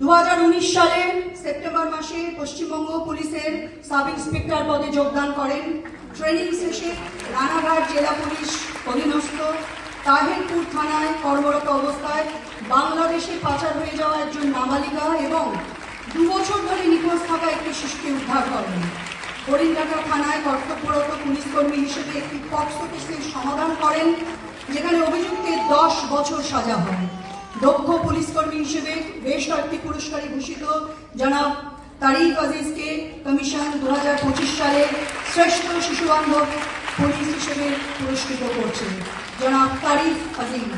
দু হাজার উনিশ সালে সেপ্টেম্বর মাসে পশ্চিমবঙ্গ পুলিশের সাব ইন্সপেক্টর পদে যোগদান করেন। ট্রেনিং শেষে রানাঘাট জেলা পুলিশ অধীনস্থ তাহিরপুর থানায় কর্মরত অবস্থায় বাংলাদেশে পাচার হয়ে যাওয়া একজন নাবালিকা এবং দু বছর ধরে নিখোঁজ থাকা একটি শিশুকে উদ্ধার করেন। হরিণঘাটা থানায় কর্তব্যরত পুলিশ কর্মী হিসেবে একটি পক্সো কেসের সমাধান করেন, যেখানে অভিযুক্তের দশ বছর সাজা হয়। দক্ষ পুলিশ কর্মী হিসেবে বেশ কয়েকটি পুরস্কারে ভূষিত জনাব তারিক আজিজকে কমিশন দু হাজার পঁচিশ সালে শ্রেষ্ঠ শিশু বান্ধব পুলিশ হিসেবে পুরস্কৃত করছেন জনাব তারিক আজিজ